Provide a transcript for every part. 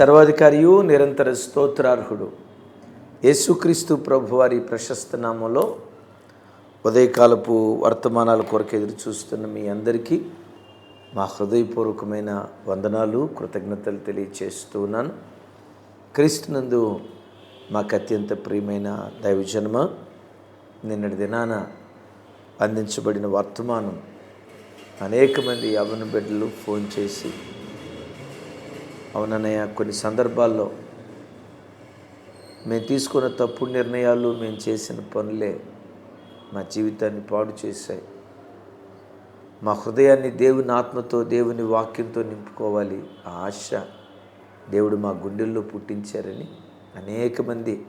సర్వాధికారియు నిరంతర స్తోత్రార్హుడు. యేసుక్రీస్తు ప్రభువారి ప్రశస్త నామంలో ఉదయకాలపు వర్తమానాల కొరకు ఎదురు చూస్తున్న మీ అందరికీ మా హృదయపూర్వకమైన వందనాలు కృతజ్ఞతలు తెలియచేస్తున్నాను క్రీస్తునందు మాకు అత్యంత ప్రియమైన దైవజన్మ నిన్నటి దినాన అందించబడిన వర్తమానం అనేక మంది యవన బిడ్డలు ఫోన్ చేసి అవునన్నయ్య కొన్ని సందర్భాల్లో మేము తీసుకున్న తప్పుడు నిర్ణయాలు మేము చేసిన పనులే మా జీవితాన్ని పాడు చేశాయి. మా హృదయాన్ని దేవుని ఆత్మతో దేవుని వాక్యంతో నింపుకోవాలి. ఆ ఆశ దేవుడు మా గుండెల్లో పుట్టించారని అనేక మంది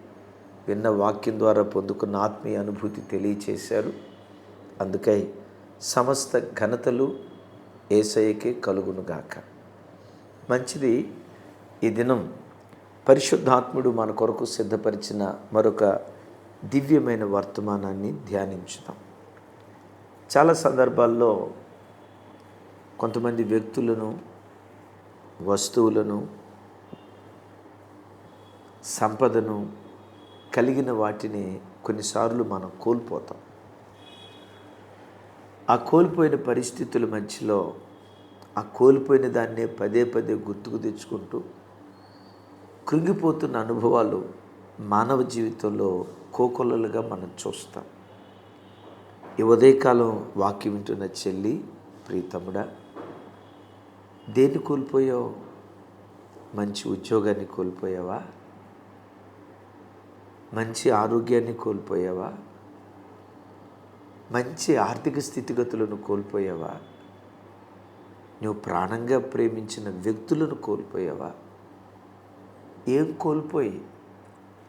విన్న వాక్యం ద్వారా పొందుకున్న ఆత్మీయ అనుభూతి తెలియచేశారు. అందుకై సమస్త ఘనతలు ఏసయ్యకే కలుగునుగాక. మంచిది ఈ దినం. పరిశుద్ధాత్ముడు మన కొరకు సిద్ధపరిచిన మరొక దివ్యమైన వర్తమానాన్ని ధ్యానించుదాం. చాలా సందర్భాల్లో కొంతమంది వ్యక్తులను వస్తువులను సంపదను కలిగిన వాటిని కొన్నిసార్లు మనం కోల్పోతాం. ఆ కోల్పోయిన పరిస్థితుల మధ్యలో ఆ కోల్పోయిన దాన్నే పదే పదే గుర్తుకు తెచ్చుకుంటూ కృంగిపోతున్న అనుభవాలు మానవ జీవితంలో కోకొల్లలుగా మనం చూస్తాం. ఈ ఉదయకాలం వాక్యం వింటున్న చెల్లి ప్రీతముడా దేన్ని కోల్పోయావు? మంచి ఉద్యోగాన్ని కోల్పోయావా? మంచి ఆరోగ్యాన్ని కోల్పోయావా? మంచి ఆర్థిక స్థితిగతులను కోల్పోయావా? నువ్వు ప్రాణంగా ప్రేమించిన వ్యక్తులను కోల్పోయావా? ఏం కోల్పోయి?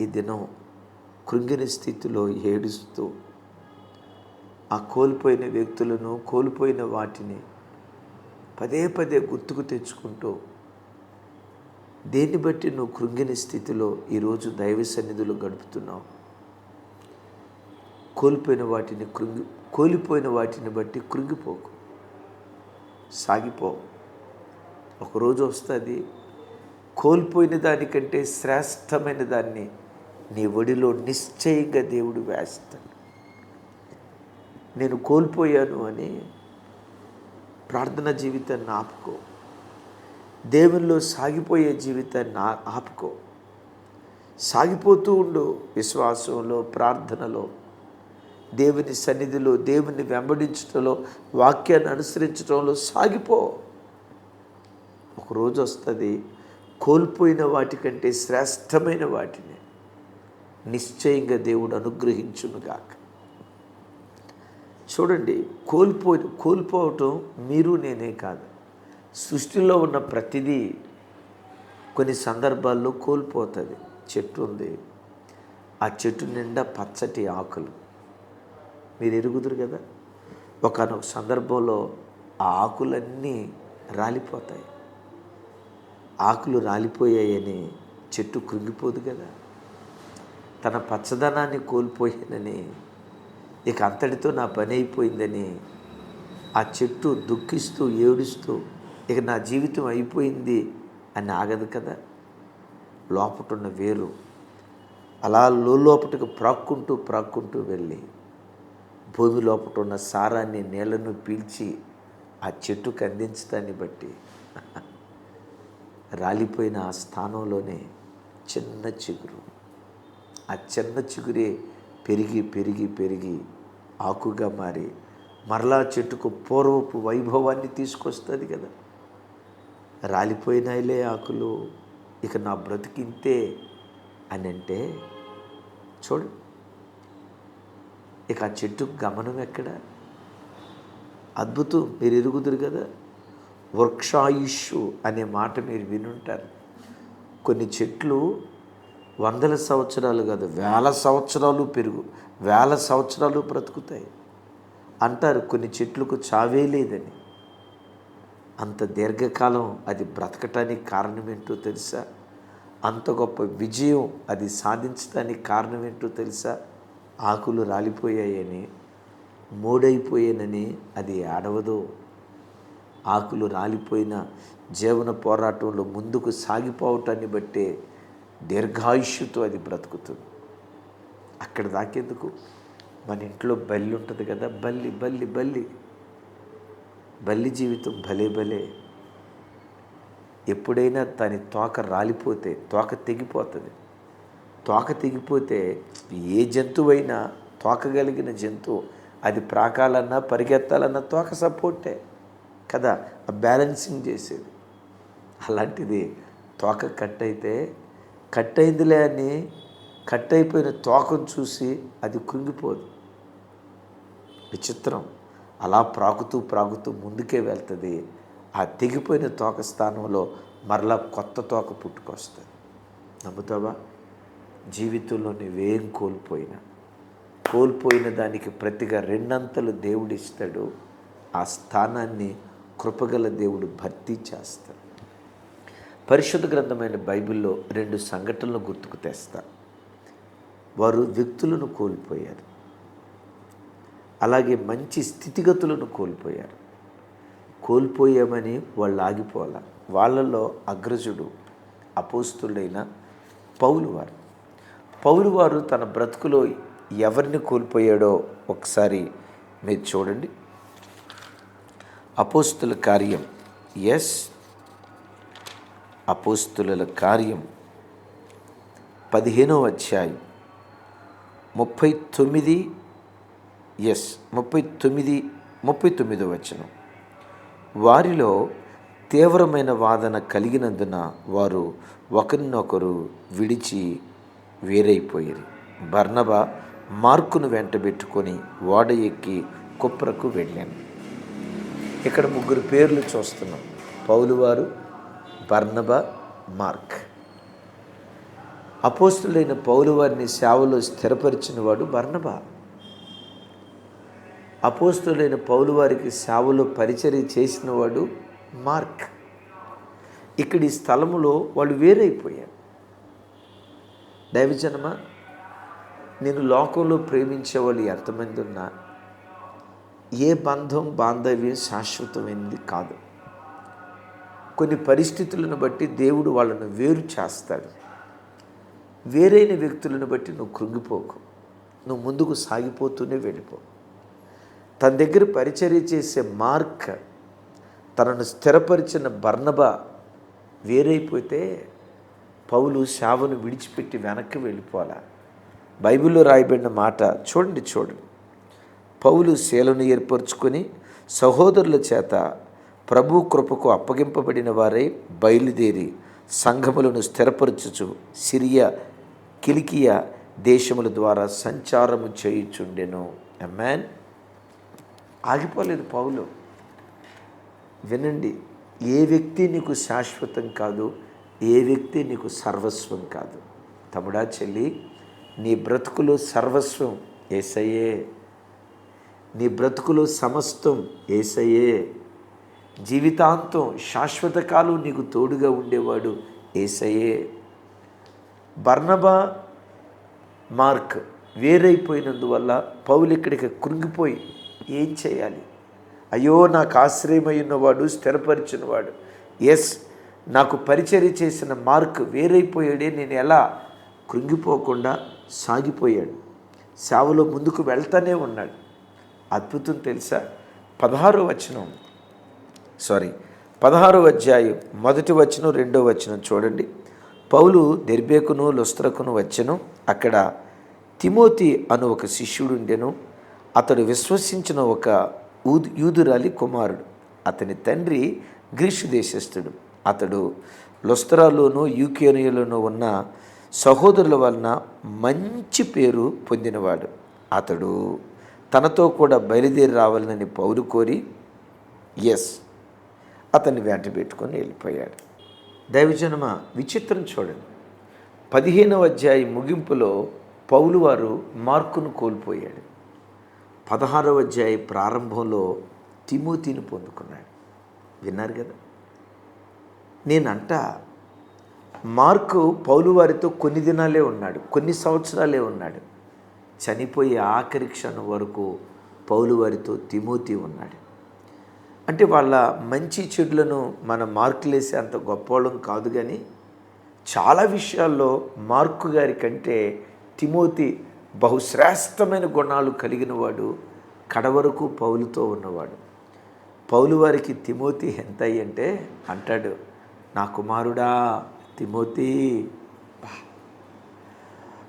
ఈ దినం కృంగిన స్థితిలో ఏడుస్తూ ఆ కోల్పోయిన వ్యక్తులను కోల్పోయిన వాటిని పదే పదే గుర్తుకు తెచ్చుకుంటూ దేన్ని బట్టి నువ్వు కృంగిన స్థితిలో ఈరోజు దైవ సన్నిధిలో గడుపుతున్నావు? కోల్పోయిన వాటిని కృంగి కోల్పోయిన వాటిని బట్టి కృంగిపోకు. సాగిపో. ఒకరోజు వస్తుంది కోల్పోయిన దానికంటే శ్రేష్టమైన దాన్ని నీ ఒడిలో నిశ్చయంగా దేవుడు వేస్తాడు. నేను కోల్పోయాను అని ప్రార్థన జీవితాన్ని ఆపుకో. దేవుల్లో సాగిపోయే జీవితాన్ని ఆపుకో. సాగిపోతూ ఉండు విశ్వాసంలో ప్రార్థనలో. దేవుని సన్నిధిలో దేవుని వెంబడించటంలో వాక్యాన్ని అనుసరించడంలో సాగిపో. ఒకరోజు వస్తుంది కోల్పోయిన వాటికంటే శ్రేష్టమైన వాటిని నిశ్చయంగా దేవుడు అనుగ్రహించునుగాక. చూడండి కోల్పో కోల్పోవటం మీరు నేనే కాదు. సృష్టిలో ఉన్న ప్రతిదీ కొన్ని సందర్భాల్లో కోల్పోతుంది. చెట్టు ఉంది. ఆ చెట్టు నిండా పచ్చటి ఆకులు. మీరు ఎరుగుదురు కదా. ఒకనొక సందర్భంలో ఆ ఆకులన్నీ రాలిపోతాయి. ఆకులు రాలిపోయాయని చెట్టు కృంగిపోదు కదా. తన పచ్చదనాన్ని కోల్పోయానని ఇక అంతటితో నా పని అయిపోయిందని ఆ చెట్టు దుఃఖిస్తూ ఏడుస్తూ ఇక నా జీవితం అయిపోయింది అని ఆగదు కదా. లోపటున్న వేరు అలా లోపటికి ప్రాక్కుంటూ ప్రాక్కుంటూ వెళ్ళి భూమి లోపల ఉన్న సారాన్ని నీళ్ళను పీల్చి ఆ చెట్టుకు అందించడాన్ని బట్టి రాలిపోయిన ఆ స్థానంలోనే చిన్న చిగురు. ఆ చిన్న చిగురే పెరిగి పెరిగి పెరిగి ఆకుగా మారి మరలా చెట్టుకు పూర్వపు వైభవాన్ని తీసుకొస్తుంది కదా. రాలిపోయినాయిలే ఆకులు. ఇక నా బ్రతికింతే అని అంటే చూడు ఇక ఆ చెట్టుకు గమనం ఎక్కడ? అద్భుతం. మీరు ఎరుగుదురు కదా? వృక్షాయుషు అనే మాట మీరు వినుంటారు. కొన్ని చెట్లు వందల సంవత్సరాలు కాదు వేల సంవత్సరాలు పెరుగు వేల సంవత్సరాలు బ్రతుకుతాయి. అంటారు కొన్ని చెట్లకు చావే లేదని. అంత దీర్ఘకాలం అది బ్రతకటానికి కారణం ఏంటో తెలుసా? అంత గొప్ప విజయం అది సాధించడానికి కారణం ఏంటో తెలుసా? ఆకులు రాలిపోయాయని మూడైపోయానని అది ఏడవదో ఆకులు రాలిపోయిన జీవన పోరాటంలో ముందుకు సాగిపోవటాన్ని బట్టే దీర్ఘాయుష్యుతో అది బ్రతుకుతుంది. అక్కడ దాకేందుకు? మన ఇంట్లో బల్లి ఉంటుంది కదా బల్లి బల్లి బల్లి. బల్లి జీవితం భలే భలే. ఎప్పుడైనా తని తోక రాలిపోతే తోక తెగిపోతుంది. తోక తెగిపోతే ఏ జంతువైనా తోకగలిగిన జంతువు అది ప్రాకాలన్నా పరిగెత్తాలన్నా తోక సపోర్టే కదా? ఆ బ్యాలెన్సింగ్ చేసేది. అలాంటిది తోక కట్ అయితే కట్ అయిందిలే అని కట్ అయిపోయిన తోకను చూసి అది కృంగిపోదు. విచిత్రం. అలా ప్రాకుతూ ప్రాకుతూ ముందుకే వెళ్తుంది. ఆ తెగిపోయిన తోక స్థానంలో మరలా కొత్త తోక పుట్టుకొస్తుంది. నమ్ముతావా? జీవితంలో నువ్వేం కోల్పోయినా కోల్పోయిన దానికి ప్రతిగా రెండంతలు దేవుడు ఇస్తాడు. ఆ స్థానాన్ని కృపగల దేవుడు భర్తీ చేస్తాడు. పరిశుద్ధ గ్రంథమైన బైబిల్లో రెండు సంఘటనలు గుర్తుకు తెస్తా. వారు వ్యక్తులను కోల్పోయారు. అలాగే మంచి స్థితిగతులను కోల్పోయారు. కోల్పోయామని వాళ్ళు ఆగిపోవాలి? వాళ్ళలో అగ్రజుడు అపోస్తుడైన పౌలు వారు. పౌలు వారు తన బ్రతుకులో ఎవరిని కోల్పోయాడో ఒకసారి మీరు చూడండి. అపోస్తుల కార్యం ఎస్ అపోస్తుల కార్యం పదిహేనో అధ్యాయం ముప్పై తొమ్మిది ఎస్ ముప్పై తొమ్మిది ముప్పై తొమ్మిదో వచనం. వారిలో తీవ్రమైన వాదన కలిగినందున వారు ఒకరినొకరు విడిచి వేరైపోయేది. బర్నబా మార్కును వెంటబెట్టుకొని ఓడ ఎక్కి కుప్రకు వెళ్ళాను. ఇక్కడ ముగ్గురు పేర్లు చూస్తున్నాం. పౌలువారు బర్ణబ బర్నబా మార్క్. అపోస్తులైన పౌలువారిని సేవలో స్థిరపరిచిన వాడు బర్నబా. అపోస్తులైన పౌలువారికి సేవలో పరిచర్య చేసిన వాడు మార్క్. ఇక్కడి స్థలములో వాళ్ళు వేరైపోయారు. దైవజనమ? నేను లోకంలో ప్రేమించే వాళ్ళు ఎంతమంది ఉన్నా ఏ బంధం బాంధవ్యం శాశ్వతమైనది కాదు. కొన్ని పరిస్థితులను బట్టి దేవుడు వాళ్ళను వేరు చేస్తాడు. వేరైన వ్యక్తులను బట్టి నువ్వు కృంగిపోకు. నువ్వు ముందుకు సాగిపోతూనే వెళ్ళిపో. తన దగ్గర పరిచర్య చేసే మార్క్ తనను స్థిరపరిచిన బర్ణబ వేరైపోతే పౌలు శావను విడిచిపెట్టి వెనక్కి వెళ్ళిపోవాలా? బైబిల్లో రాయబడిన మాట చూడండి చూడండి. పౌలు శీలను ఏర్పరచుకొని సహోదరుల చేత ప్రభు కృపకు అప్పగింపబడిన వారై బయలుదేరి సంఘములను స్థిరపరచుచు సిరియా కిలికియా దేశముల ద్వారా సంచారము చేయుచుండెను. మ్యాన్ ఆగిపోలేదు పౌలు. వినండి ఏ వ్యక్తి నీకు శాశ్వతం కాదు? ఏ వ్యక్తి నీకు సర్వస్వం కాదు? తమ్ముడా చెల్లి నీ బ్రతుకులో సర్వస్వం ఏసయ్యే. నీ బ్రతుకులో సమస్తం ఏసయ్యే. జీవితాంతం శాశ్వత కాలం నీకు తోడుగా ఉండేవాడు ఏసయ్యే. బర్ణబా మార్క్ వేరైపోయినందువల్ల పౌలు ఇక్కడికి కృంగిపోయి ఏం చేయాలి? అయ్యో నాకు ఆశ్రయమై ఉన్నవాడు స్థిరపరిచినవాడు. ఎస్ నాకు పరిచర్య చేసిన మార్క్ వేరైపోయాడే నేను ఎలా కృంగిపోకుండా సాగిపోయాడు. సేవలో ముందుకు వెళ్తానే ఉన్నాడు. అద్భుతం తెలుసా? పదహారో వచనం. సారీ పదహారో అధ్యాయం మొదటి వచనం రెండో వచనం చూడండి. పౌలు దెర్బేకును లుస్త్రకును వచ్చెను. అక్కడ తిమోతి అను ఒక శిష్యుడు ఉండెను అతడు విశ్వసించిన ఒక ఊదు యూదురాలి కుమారుడు. అతని తండ్రి గ్రీసు దేశస్థుడు. అతడు లుస్త్రాలోను యూకేనియలోనూ ఉన్న సహోదరుల వలన మంచి పేరు పొందినవాడు. అతడు తనతో కూడా బయలుదేరి రావాలని పౌరు కోరి ఎస్. అతన్ని వెంట పెట్టుకొని వెళ్ళిపోయాడు. దైవజనమ విచిత్రం చూడండి. పదిహేనవ అధ్యాయ ముగింపులో పౌలు వారు మార్కును కోల్పోయాడు. పదహారవ అధ్యాయ ప్రారంభంలో తిమోతిని పొందుకున్నాడు. విన్నారు కదా? నేనంట మార్కు పౌలు వారితో కొన్ని దినాలే ఉన్నాడు కొన్ని సంవత్సరాలే ఉన్నాడు. చనిపోయే ఆఖరి క్షణం వరకు పౌలు వారితో తిమోతి ఉన్నాడు. అంటే వాళ్ళ మంచి చెడులను మనం మార్కులేసే అంత గొప్పవాళ్ళం కాదు కానీ చాలా విషయాల్లో మార్కు గారి కంటే తిమోతి బహుశ్రేష్టమైన గుణాలు కలిగిన వాడు కడవరకు పౌలుతో ఉన్నవాడు. పౌలు వారికి తిమోతి ఎంత అంటే అంటాడు నా కుమారుడా తిమోతి.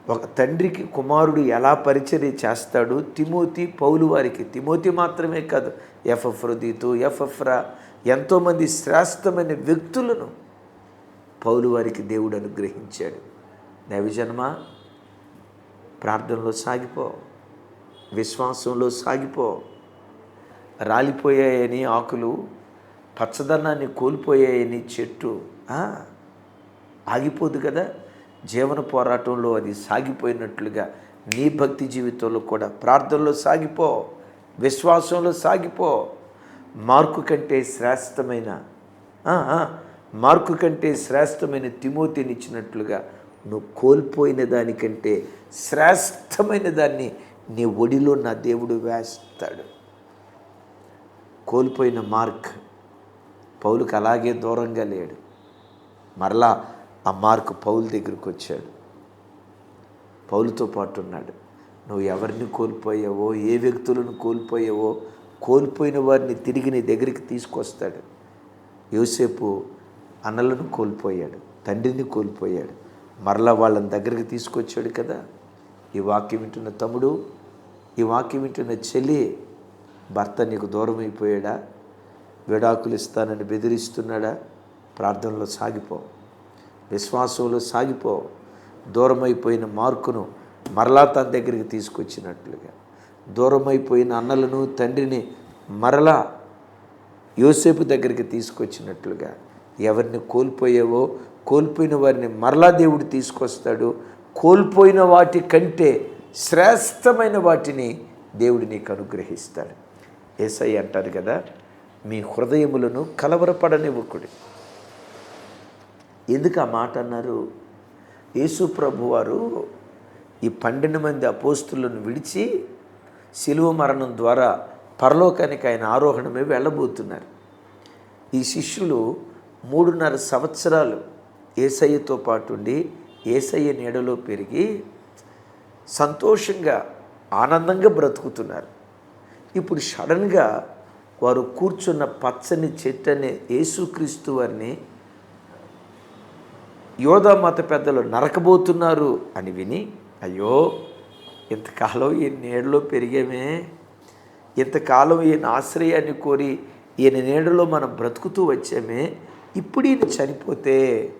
ఒక తండ్రికి కుమారుడు ఎలా పరిచర్య చేస్తాడు? తిమోతి పౌలు వారికి. తిమోతి మాత్రమే కాదు ఎఫ్ఎఫ్రదీతు ఎఫ్ఎఫ్రా ఎంతోమంది శ్రేష్టమైన వ్యక్తులను పౌలు వారికి దేవుడు అనుగ్రహించాడు. నైవజన్మ ప్రార్థనలో సాగిపో విశ్వాసంలో సాగిపో. రాలిపోయాయని ఆకులు పచ్చదనాన్ని కోల్పోయాయని చెట్టు ఆగిపోదు కదా? జీవన పోరాటంలో అది సాగిపోయినట్లుగా నీ భక్తి జీవితంలో కూడా ప్రార్థనలో సాగిపో విశ్వాసంలో సాగిపో. మార్కు కంటే శ్రేష్టమైన మార్కు కంటే శ్రేష్టమైన తిమోతినిచ్చినట్లుగా నువ్వు కోల్పోయిన దానికంటే శ్రేష్టమైన దాన్ని నీ ఒడిలో నా దేవుడు వేస్తాడు. కోల్పోయిన మార్క్ పౌలుకి అలాగే దూరంగా లేడు. మరలా ఆ మార్క్ పౌలు దగ్గరికి వచ్చాడు. పౌలుతో పాటు ఉన్నాడు. నువ్వు ఎవరిని కోల్పోయావో ఏ వ్యక్తులను కోల్పోయావో కోల్పోయిన వారిని తిరిగి నీ దగ్గరికి తీసుకొస్తాడు. యోసేపు అన్నలను కోల్పోయాడు తండ్రిని కోల్పోయాడు. మరలా వాళ్ళని దగ్గరికి తీసుకొచ్చాడు కదా. ఈ వాక్యం వింటున్న తమ్ముడు ఈ వాక్యం వింటున్న చెల్లి భర్త నీకు దూరం అయిపోయాడా విడాకులు ఇస్తానని బెదిరిస్తున్నాడా? ప్రార్థనలో సాగిపో. విశ్వాసంలో సాగిపో. దూరమైపోయిన మార్కును మరలా తన దగ్గరికి తీసుకొచ్చినట్లుగా. దూరమైపోయిన అన్నలను తండ్రిని మరలా యోసేపు దగ్గరికి తీసుకొచ్చినట్లుగా. ఎవరిని కోల్పోయావో? కోల్పోయిన వారిని మరలా దేవుడు తీసుకొస్తాడు. కోల్పోయిన వాటి కంటే శ్రేష్టమైన వాటిని దేవుడు నీకు అనుగ్రహిస్తాడు. ఏసై అంటారు కదా మీ హృదయములను కలవరపడనివ్వకుడి. ఎందుకు ఆ మాట అన్నారు? యేసు ప్రభు వారు ఈ పన్నెండు మంది అపోస్తులను విడిచి శిలువ మరణం ద్వారా పరలోకానికి ఆయన ఆరోహణమే వెళ్ళబోతున్నారు. ఈ శిష్యులు మూడున్నర సంవత్సరాలు ఏసయ్యతో పాటుండి ఏసయ్య నీడలో పెరిగి సంతోషంగా ఆనందంగా బ్రతుకుతున్నారు. ఇప్పుడు సడన్గా వారు కూర్చున్న పచ్చని చెట్టు యేసుక్రీస్తు వారిని యోధా మత పెద్దలు నరకబోతున్నారు అని విని అయ్యో ఇంతకాలం ఈ నీడలో పెరిగామే. ఇంతకాలం ఈయన ఆశ్రయాన్ని కోరి ఈయన నీడలో మనం బ్రతుకుతూ వచ్చామే. ఇప్పుడు ఈయన చనిపోతే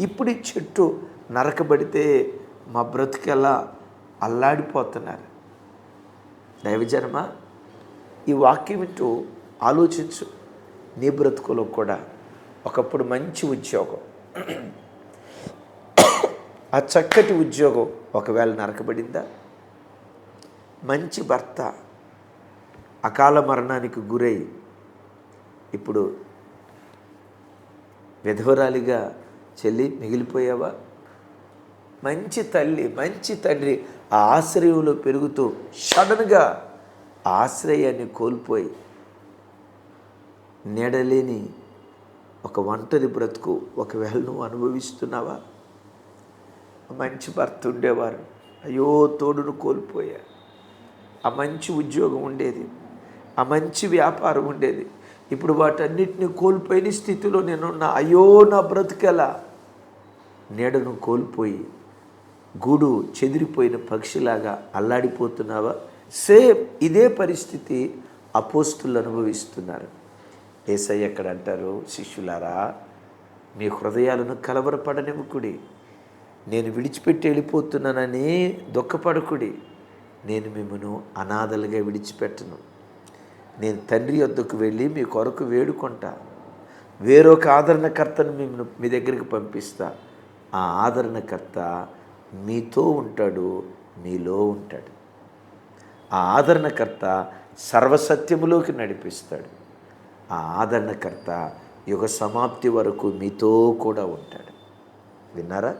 ఇప్పుడు ఈ చెట్టు నరకబడితే మా బ్రతుకెలా అల్లాడిపోతున్నారు. దైవజనమ ఈ వాక్యం వింటూ ఆలోచించు. నీ బ్రతుకులో కూడా ఒకప్పుడు మంచి ఉద్యోగం. ఆ చక్కటి ఉద్యోగం ఒకవేళ నరకబడిందా? మంచి భర్త అకాల మరణానికి గురై ఇప్పుడు విధవరాలిగా చెల్లి మిగిలిపోయావా? మంచి తల్లి మంచి తండ్రి ఆ ఆశ్రయంలో పెరుగుతూ సడన్గా ఆశ్రయాన్ని కోల్పోయి నీడలేని ఒక ఒంటరి బ్రతుకు ఒకవేళ నువ్వు అనుభవిస్తున్నావా? మంచి భర్త ఉండేవారు. అయ్యో తోడును కోల్పోయా. ఆ మంచి ఉద్యోగం ఉండేది. ఆ మంచి వ్యాపారం ఉండేది. ఇప్పుడు వాటన్నిటిని కోల్పోయిన స్థితిలో నేనున్న. అయ్యో నా బ్రతుకెలా? నీడను కోల్పోయి గూడు చెదిరిపోయిన పక్షిలాగా అల్లాడిపోతున్నావా? సేమ్ ఇదే పరిస్థితి అపోస్తులు అనుభవిస్తున్నారు. ఏసై ఎక్కడ అంటారు శిష్యులారా మీ హృదయాలను కలవరపడనివ్వకుడి నేను విడిచిపెట్టి వెళ్ళిపోతున్నానని దుఃఖపడకుడి నేను మిమ్మను అనాథలుగా విడిచిపెట్టను. నేను తండ్రి వద్దకు వెళ్ళి మీ కొరకు వేడుకుంటా. వేరొక ఆదరణకర్తను మిమ్మల్ని మీ దగ్గరికి పంపిస్తా. ఆ ఆదరణకర్త మీతో ఉంటాడు మీలో ఉంటాడు. ఆ ఆదరణకర్త సర్వసత్యములోకి నడిపిస్తాడు. ఆ ఆదరణకర్త యుగ సమాప్తి వరకు మీతో కూడా ఉంటాడు. విన్నారా?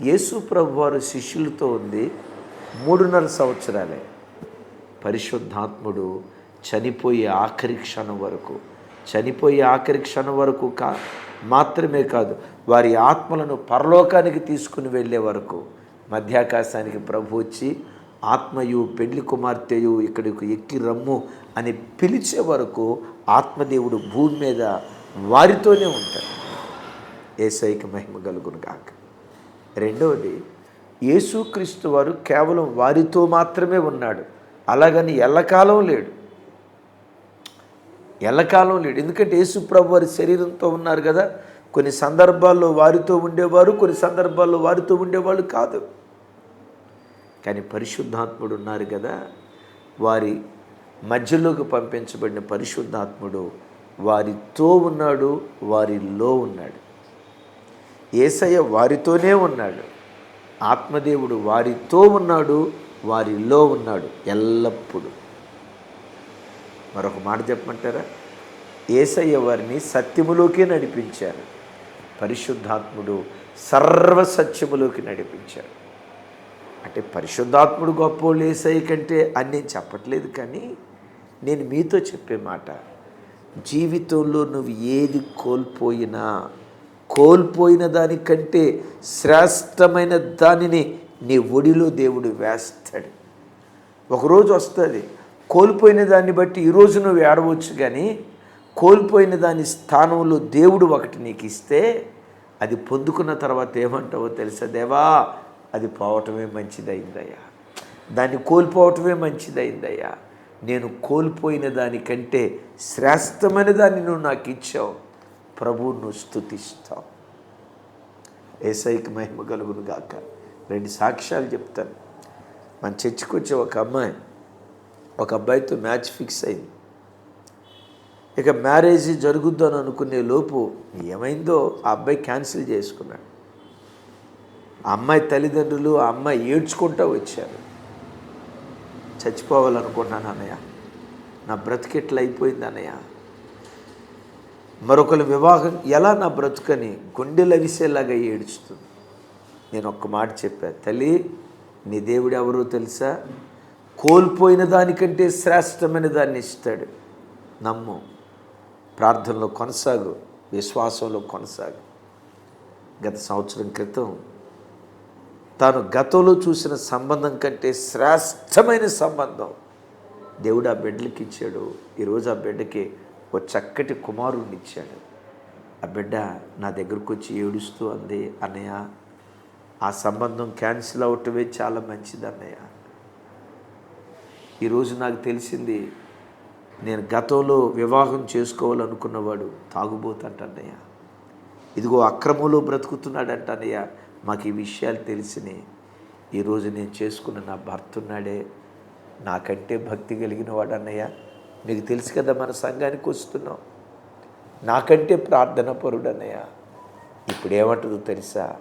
యేసు ప్రభు వారు శిష్యులతో ఉంది మూడున్నర సంవత్సరాలే. పరిశుద్ధాత్ముడు చనిపోయే ఆఖరి క్షణం వరకు చనిపోయే ఆఖరి క్షణం వరకు కా మాత్రమే కాదు వారి ఆత్మలను పరలోకానికి తీసుకుని వెళ్ళే వరకు మధ్యాకాశానికి ప్రభు వచ్చి ఆత్మయు పెళ్ళి కుమార్తెయు ఇక్కడికి ఎక్కి రమ్ము అని పిలిచే వరకు ఆత్మదేవుడు భూమి మీద వారితోనే ఉంటాడు. ఏసైకి మహిమ కలుగును కాక రెండవది యేసుక్రీస్తు వారు కేవలం వారితో మాత్రమే ఉన్నాడు. అలాగని ఎల్లకాలం లేడు. ఎల్లకాలం లేడు. ఎందుకంటే యేసు ప్రభు వారి శరీరంతో ఉన్నారు కదా. కొన్ని సందర్భాల్లో వారితో ఉండేవారు కొన్ని సందర్భాల్లో వారితో ఉండేవాళ్ళు కాదు. కానీ పరిశుద్ధాత్ముడు ఉన్నారు కదా వారి మధ్యలోకి పంపించబడిన పరిశుద్ధాత్ముడు వారితో ఉన్నాడు వారిలో ఉన్నాడు. ఏసయ్య వారితోనే ఉన్నాడు. ఆత్మదేవుడు వారితో ఉన్నాడు వారిలో ఉన్నాడు ఎల్లప్పుడూ. మరొక మాట చెప్పమంటారా? ఏసయ్య వారిని సత్యములోకి నడిపించారు. పరిశుద్ధాత్ముడు సర్వ సత్యములోకి నడిపించారు. అంటే పరిశుద్ధాత్ముడు గొప్పోళ్ళు ఏసయ్య కంటే అని నేను చెప్పట్లేదు కానీ నేను మీతో చెప్పే మాట జీవితంలో నువ్వు ఏది కోల్పోయినా కోల్పోయిన దానికంటే శ్రేష్టమైన దానిని నీ ఒడిలో దేవుడు వేస్తాడు. ఒకరోజు వస్తుంది కోల్పోయిన దాన్ని బట్టి ఈరోజు నువ్వు ఏడవచ్చు కానీ కోల్పోయిన దాని స్థానంలో దేవుడు ఒకటి నీకు ఇస్తే అది పొందుకున్న తర్వాత ఏమంటావో తెలుసా? దేవా అది పోవటమే మంచిదైందయ్యా. దాన్ని కోల్పోవటమే మంచిదైందయ్యా. నేను కోల్పోయిన దానికంటే శ్రేష్టమైన దాన్ని నువ్వు నాకు ఇచ్చావు ప్రభువు నువ్వు స్థుతిస్తావు ఏసైకి మహిమ కలుగును గాక. రెండు సాక్ష్యాలు చెప్తాను. మన చర్చికి వచ్చే ఒక అమ్మాయి ఒక అబ్బాయితో మ్యాచ్ ఫిక్స్ అయింది. ఇక మ్యారేజ్ జరుగుద్దని అనుకునే లోపు ఏమైందో ఆ అబ్బాయి క్యాన్సిల్ చేసుకున్నాడు. అమ్మాయి తల్లిదండ్రులు ఆ అమ్మాయి ఏడ్చుకుంటూ వచ్చారు. చచ్చిపోవాలనుకున్నాను అన్నయ్య. నా బ్రతికెట్లు అయిపోయింది అన్నయ్య. మరొకరి వివాహం ఎలా నా బ్రతుకని గుండెలవిసేలాగా ఏడుస్తుంది. నేను ఒక్క మాట చెప్పా తల్లి నీ దేవుడు ఎవరో తెలుసా? కోల్పోయిన దానికంటే శ్రేష్టమైన దాన్ని ఇస్తాడు. నమ్ము ప్రార్థనలో కొనసాగు విశ్వాసంలో కొనసాగు. గత సంవత్సరం క్రితం తాను గతంలో చూసిన సంబంధం కంటే శ్రేష్టమైన సంబంధం. దేవుడు ఆ బిడ్డలకి ఇచ్చాడు. ఈరోజు ఆ బిడ్డకి ఒక చక్కటి కుమారుడిని ఇచ్చాడు. ఆ బిడ్డ నా దగ్గరకు వచ్చి ఏడుస్తూ అంది అన్నయ్య ఆ సంబంధం క్యాన్సిల్ అవటమే చాలా మంచిది అన్నయ్య. ఈరోజు నాకు తెలిసింది నేను గతంలో వివాహం చేసుకోవాలనుకున్నవాడు తాగుబోతంట అన్నయ్య. ఇదిగో అక్రమంలో బ్రతుకుతున్నాడంట అన్నయ్య. మాకు ఈ విషయాలు తెలిసినాయి ఈరోజు నేను చేసుకున్న నా భర్త ఉన్నాడే నాకంటే భక్తి కలిగిన వాడు అన్నయ్య మీకు తెలుసు కదా మన సంఘానికి వస్తున్నాం. నాకంటే ప్రార్థన పరుడు అన్నయ్య ఇప్పుడు ఏమంటుందో తెలుసా?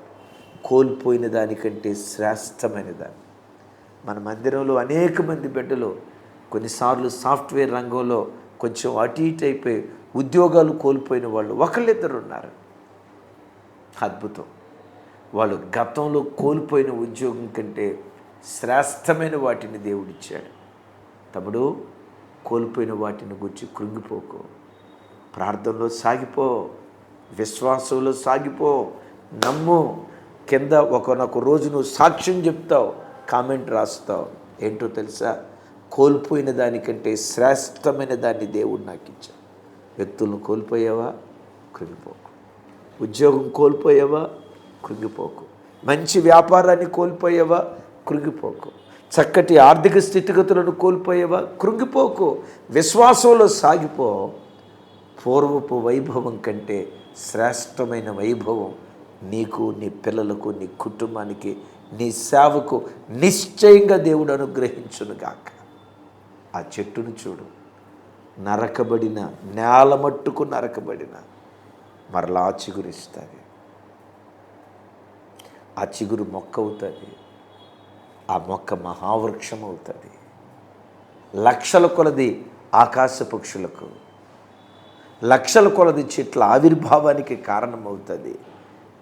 కోల్పోయిన దానికంటే శ్రేష్టమైన దాన్ని. మన మందిరంలో అనేక మంది బిడ్డలు కొన్నిసార్లు సాఫ్ట్వేర్ రంగంలో కొంచెం అటు ఇటు అయిపోయి ఉద్యోగాలు కోల్పోయిన వాళ్ళు ఒకళ్ళిద్దరు ఉన్నారు అద్భుతం. వాళ్ళు గతంలో కోల్పోయిన ఉద్యోగం కంటే శ్రేష్టమైన వాటిని దేవుడిచ్చాడు. తమ్ముడు కోల్పోయిన వాటిని గురించి కృంగిపోకు. ప్రార్థనలో సాగిపో విశ్వాసంలో సాగిపో నమ్ము. కింద ఒకనొక రోజు నువ్వు సాక్ష్యం చెప్తావు కామెంట్ రాస్తావు. ఏంటో తెలుసా? కోల్పోయిన దానికంటే శ్రేష్టమైన దాన్ని దేవుడు నాకు ఇచ్చాడు వ్యక్తులను కోల్పోయావా? కృంగిపోకు. ఉద్యోగం కోల్పోయావా? కృంగిపోకు. మంచి వ్యాపారాన్ని కోల్పోయేవా? కృంగిపోకు. చక్కటి ఆర్థిక స్థితిగతులను కోల్పోయేవా? కృంగిపోకు. విశ్వాసంలో సాగిపో. పూర్వపు వైభవం కంటే శ్రేష్టమైన వైభవం నీకు నీ పిల్లలకు నీ కుటుంబానికి నీ సేవకు నిశ్చయంగా దేవుడు అనుగ్రహించునుగాక. ఆ చెట్టును చూడు. నరకబడిన నేల మట్టుకు నరకబడిన మరలా చిగురిస్తుంది. ఆ చిగురు మొక్క అవుతుంది. ఆ మొక్క మహావృక్షం అవుతుంది. లక్షల కొలది ఆకాశ పక్షులకు లక్షల కొలది చెట్ల ఆవిర్భావానికి కారణమవుతుంది.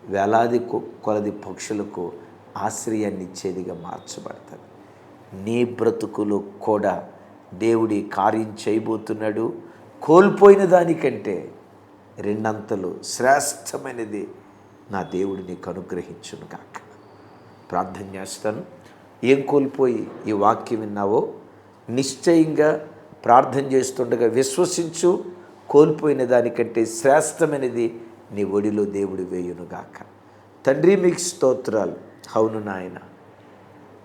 వేలాది కొలది పక్షులకు ఆశ్రయాన్ని ఇచ్చేదిగా మార్చబడుతుంది. నీ బ్రతుకులు కూడా దేవుడి కార్యం చేయబోతున్నాడు. కోల్పోయిన దానికంటే రెండంతలు శ్రేష్టమైనది నా దేవుడు నీకు అనుగ్రహించును కాక ప్రార్థన చేస్తాను. ఏం కోల్పోయి ఈ వాక్యం విన్నావో నిశ్చయంగా ప్రార్థన చేస్తుండగా విశ్వసించు. కోల్పోయిన దానికంటే శ్రేష్టమైనది నీ ఒడిలో దేవుడు వేయునుగాక తండ్రి మీకు స్తోత్రాలు. అవును నాయన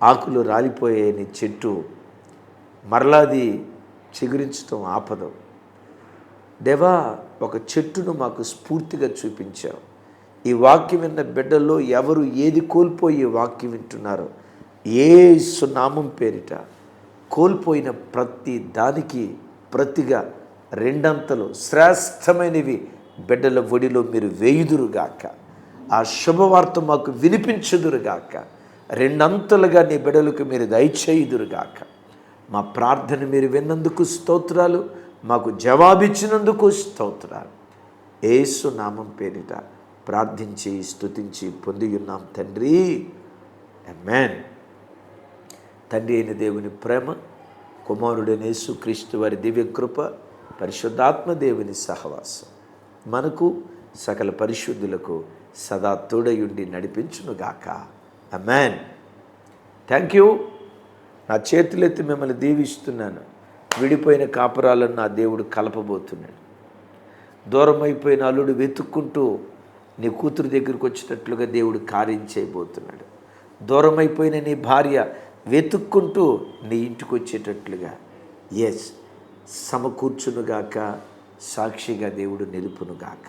ఆకులు రాలిపోయే చెట్టు మరలాది చిగురించడం ఆపదు. దేవా ఒక చెట్టును మాకు స్ఫూర్తిగా చూపించావు. ఈ వాక్యం విన్న బిడ్డల్లో ఎవరు ఏది కోల్పోయి వాక్యం వింటున్నారో ఏ సునామం పేరిట కోల్పోయిన ప్రతి దానికి ప్రతిగా రెండంతలు శ్రేష్టమైనవి బిడ్డల ఒడిలో మీరు వేయుదురుగాక. ఆ శుభవార్త మాకు వినిపించుదురుగాక. రెండంతలుగా నీ బిడ్డలకు మీరు దయచేయుదురుగాక. మా ప్రార్థన మీరు విన్నందుకు స్తోత్రాలు మాకు జవాబిచ్చినందుకు స్తోత్రాలు. ఏసు నామం పేరిట ప్రార్థించి స్తుతించి పొంది ఉన్నాం తండ్రి. మ్యాన్ తండ్రి అయిన దేవుని ప్రేమ కుమారుడైన యేసుక్రీస్తు వారి దివ్య కృప పరిశుద్ధాత్మ దేవుని సహవాసం మనకు సకల పరిశుద్ధులకు సదా తోడయుండి నడిపించునుగాక. అమ్మాన్ థ్యాంక్ యూ నా చేతులెత్తి మిమ్మల్ని దీవిస్తున్నాను. విడిపోయిన కాపురాలను నా దేవుడు కలపబోతున్నాడు. దూరం అయిపోయిన అల్లుడు వెతుక్కుంటూ నీ కూతురు దగ్గరికి వచ్చినట్లుగా దేవుడు కార్యం చేయబోతున్నాడు. దూరం అయిపోయిన నీ భార్య వెతుక్కుంటూ నీ ఇంటికి వచ్చేటట్లుగా. ఎస్ సమకూర్చునుగాక సాక్షిగా దేవుడు నిలుపునుగాక.